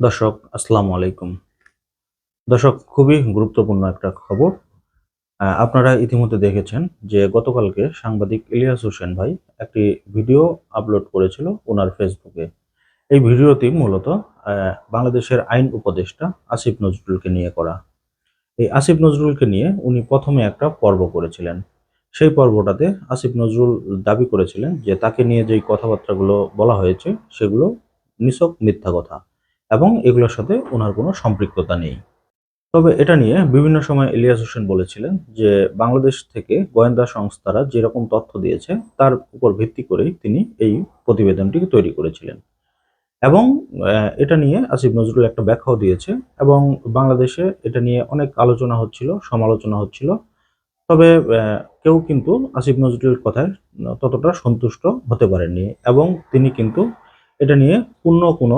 দর্শক, আসসালামু আলাইকুম। দর্শক, খুবই গুরুত্বপূর্ণ একটা খবর। আপনারা ইতিমধ্যে দেখেছেন যে গতকালকে সাংবাদিক ইলিয়াস হোসেন ভাই একটি ভিডিও আপলোড করেছিল ওনার ফেসবুকে। এই ভিডিওটি মূলত বাংলাদেশের আইন উপদেষ্টা আসিফ নজরুলকে নিয়ে করা। এই আসিফ নজরুলকে নিয়ে উনি প্রথমে একটা পর্ব করেছিলেন। সেই পর্বটাতে আসিফ নজরুল দাবি করেছিলেন যে তাকে নিয়ে যেই কথাবার্তাগুলো বলা হয়েছে সেগুলো নিছক মিথ্যা কথা। এবং এগুলোর সাথে ওনার কোনো সম্পৃক্ততা নেই। তবে এটা নিয়ে বিভিন্ন সময় ইলিয়াস হোসেন বলেছিলেন যে বাংলাদেশ থেকে গোয়েন্দা সংস্থারা যেরকম তথ্য দিয়েছে, তার উপর ভিত্তি করেই তিনি এই প্রতিবেদনটি তৈরি করেছিলেন। এবং এটা নিয়ে আসিফ নজরুল একটা ব্যাখ্যাও দিয়েছে এবং বাংলাদেশে এটা নিয়ে অনেক আলোচনা হচ্ছিল, সমালোচনা হচ্ছিল। তবে কেউ কিন্তু আসিফ নজরুলের কথায় ততটা সন্তুষ্ট হতে পারেননি এবং তিনি কিন্তু এটা নিয়ে পূর্ণ কোনো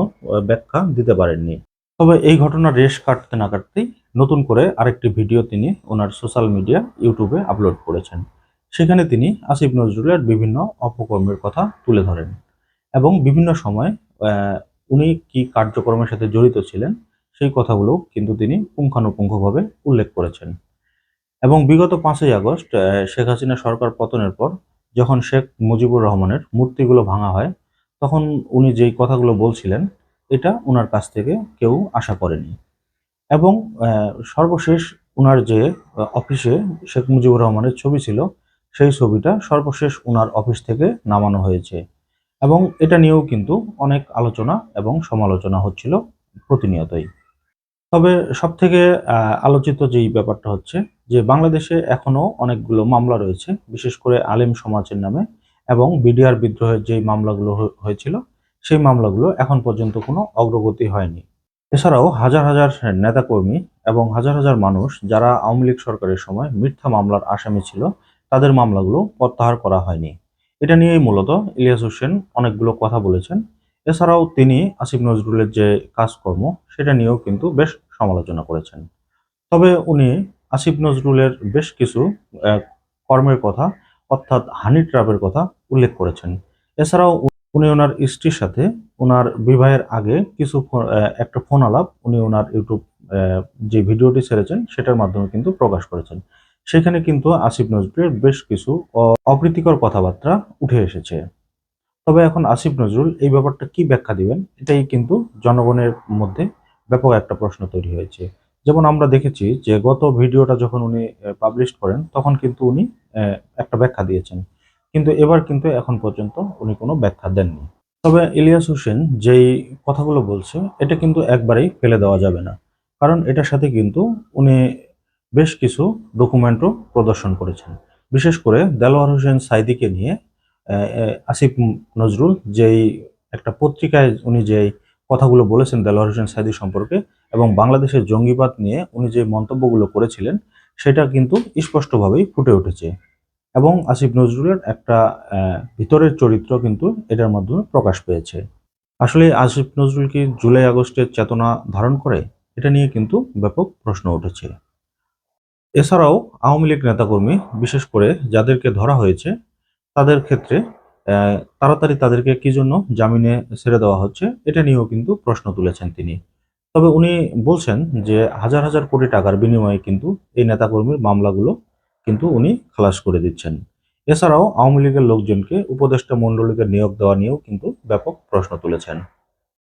ব্যাখ্যা দিতে পারেননি। তবে এই ঘটনার রেশ কাটতে না কাটতেই নতুন করে আরেকটি ভিডিও তিনি ওনার সোশ্যাল মিডিয়া ইউটিউবে আপলোড করেছেন। সেখানে তিনি আসিফ নজরুলের বিভিন্ন অপকর্মের কথা তুলে ধরেন এবং বিভিন্ন সময় উনি কি কার্যক্রমের সাথে জড়িত ছিলেন সেই কথাগুলো কিন্তু তিনি পুঙ্খানুপুঙ্খভাবে উল্লেখ করেছেন। এবং বিগত পাঁচই আগস্ট শেখ হাসিনা সরকার পতনের পর যখন শেখ মুজিবুর রহমানের মূর্তিগুলো ভাঙা হয় তখন উনি যেই কথাগুলো বলছিলেন, এটা ওনার কাছ থেকে কেউ আশা করেনি। এবং সর্বশেষ ওনার যে অফিসে শেখ মুজিবুর রহমানের ছবি ছিল, সেই ছবিটা সর্বশেষ ওনার অফিস থেকে নামানো হয়েছে। এবং এটা নিয়েও কিন্তু অনেক আলোচনা এবং সমালোচনা হচ্ছিল প্রতিনিয়তই। তবে সব থেকে আলোচিত যেই ব্যাপারটা হচ্ছে যে, বাংলাদেশে এখনও অনেকগুলো মামলা রয়েছে, বিশেষ করে আলেম সমাজের নামে। এবং বিডিআর বিদ্রোহের যেই মামলাগুলো হয়েছিল, সেই মামলাগুলো এখন পর্যন্ত কোনো অগ্রগতি হয়নি। এছাড়াও হাজার হাজার নেতাকর্মী এবং হাজার হাজার মানুষ যারা আওয়ামী লীগ সরকারের সময় মিথ্যা মামলার আসামি ছিল, তাদের মামলাগুলো প্রত্যাহার করা হয়নি। এটা নিয়েই মূলত ইলিয়াস হোসেন অনেকগুলো কথা বলেছেন। এছাড়াও তিনি আসিফ নজরুলের যে কাজকর্ম, সেটা নিয়েও কিন্তু বেশ সমালোচনা করেছেন। তবে উনি আসিফ নজরুলের বেশ কিছু কর্মের কথা অর্থাৎ হানি ট্রাপের কথা উল্লেখ করেছেন। এছাড়াও উনি ওনার স্ত্রীর সাথে ওনার বিবাহের আগে কিছু একটা ফোন আলাপ উনি ওনার ইউটিউব যে ভিডিওটি ছেড়েছেন সেটার মাধ্যমে কিন্তু প্রকাশ করেছেন। সেখানে কিন্তু আসিফ নজরুলের বেশ কিছু অপ্রীতিকর কথাবার্তা উঠে এসেছে। তবে এখন আসিফ নজরুল এই ব্যাপারটা কি ব্যাখ্যা দিবেন, এটাই কিন্তু জনগণের মধ্যে ব্যাপক একটা প্রশ্ন তৈরি হয়েছে। যেমন আমরা দেখেছি যে গত ভিডিওটা যখন উনি পাবলিশ করেন, তখন কিন্তু উনি একটা ব্যাখ্যা দিয়েছেন। কিন্তু এবার কিন্তু এখন পর্যন্ত উনি কোনো ব্যাখ্যা দেননি। তবে ইলিয়াস হোসেন যেই কথাগুলো বলছে, এটা কিন্তু একবারেই ফেলে দেওয়া যাবে না। কারণ এটার সাথে কিন্তু উনি বেশ কিছু ডকুমেন্টও প্রদর্শন করেছেন। বিশেষ করে দেলোয়ার হোসেন সাইদিকে নিয়ে আসিফ নজরুল যেই একটা পত্রিকায় উনি যেই কথাগুলো বলেছেন দেলোয়ার হোসেন সাইদি সম্পর্কে এবং বাংলাদেশের জঙ্গিবাদ নিয়ে উনি যে মন্তব্যগুলো করেছিলেন, সেটা কিন্তু স্পষ্টভাবেই ফুটে উঠেছে। এবং আসিফ নজরুলের একটা ভিতরের চরিত্র কিন্তু এটার মাধ্যমে প্রকাশ পেয়েছে। আসলে আসিফ নজরুল কি জুলাই আগস্টের চেতনা ধারণ করে? এটা নিয়ে কিন্তু ব্যাপক প্রশ্ন উঠেছে। এছাড়াও আওয়ামী লীগ নেতাকর্মী, বিশেষ করে যাদেরকে ধরা হয়েছে, তাদের ক্ষেত্রে তাড়াতাড়ি তাদেরকে কি জন্য জামিনে ছেড়ে দেওয়া হচ্ছে? এটা নিয়েও কিন্তু প্রশ্ন তুলেছেন তিনি। তবে উনি বলছেন যে হাজার হাজার কোটি টাকার বিনিময়ে কিন্তু এই নেতাকর্মীর মামলাগুলো কিন্তু উনি খালাস করে দিচ্ছেন। এছাড়াও আওয়ামী লীগের লোকজনকে উপদেষ্টা মণ্ডলীকে নিয়োগ দেওয়া নিয়েও কিন্তু ব্যাপক প্রশ্ন তুলেছেন।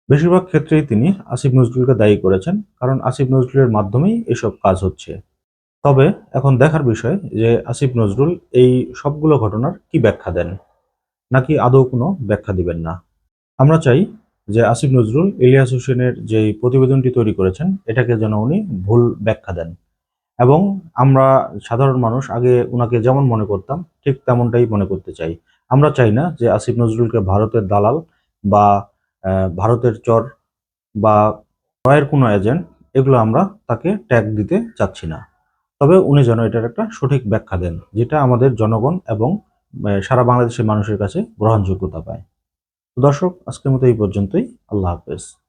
বেশিরভাগ ক্ষেত্রেই তিনি আসিফ নজরুলকে দায়ী করেছেন, কারণ আসিফ নজরুলের মাধ্যমেই এসব কাজ হচ্ছে। তবে এখন দেখার বিষয় যে আসিফ নজরুল এই সবগুলো ঘটনার কি ব্যাখ্যা দেন? নাকি আদৌ কোনো ব্যাখ্যা দিবেন না। আমরা চাই যে আসিফ নজরুল, ইলিয়াস হোসেনের যে প্রতিবেদনটি তৈরি করেছেন, এটাকে যেন উনি ভুল ব্যাখ্যা দেন। এবং আমরা সাধারণ মানুষ, আগে ওনাকে যেমন মনে করতাম, ঠিক তেমনটাই মনে করতে চাই। আমরা চাই না যে আসিফ নজরুলকে ভারতের দালাল বা ভারতের চর বা রয়ের কোনো এজেন্ট, এগুলো আমরা তাকে ট্যাগ দিতে চাচ্ছি না। তবে উনি যেন এটার একটা সঠিক ব্যাখ্যা দেন, যেটা আমাদের জনগণ এবং সারা বাংলাদেশের মানুষের কাছে গ্রহণযোগ্যতা পায়। দর্শক আজকের মতো এই পর্যন্তই। আল্লাহ হাফেজ।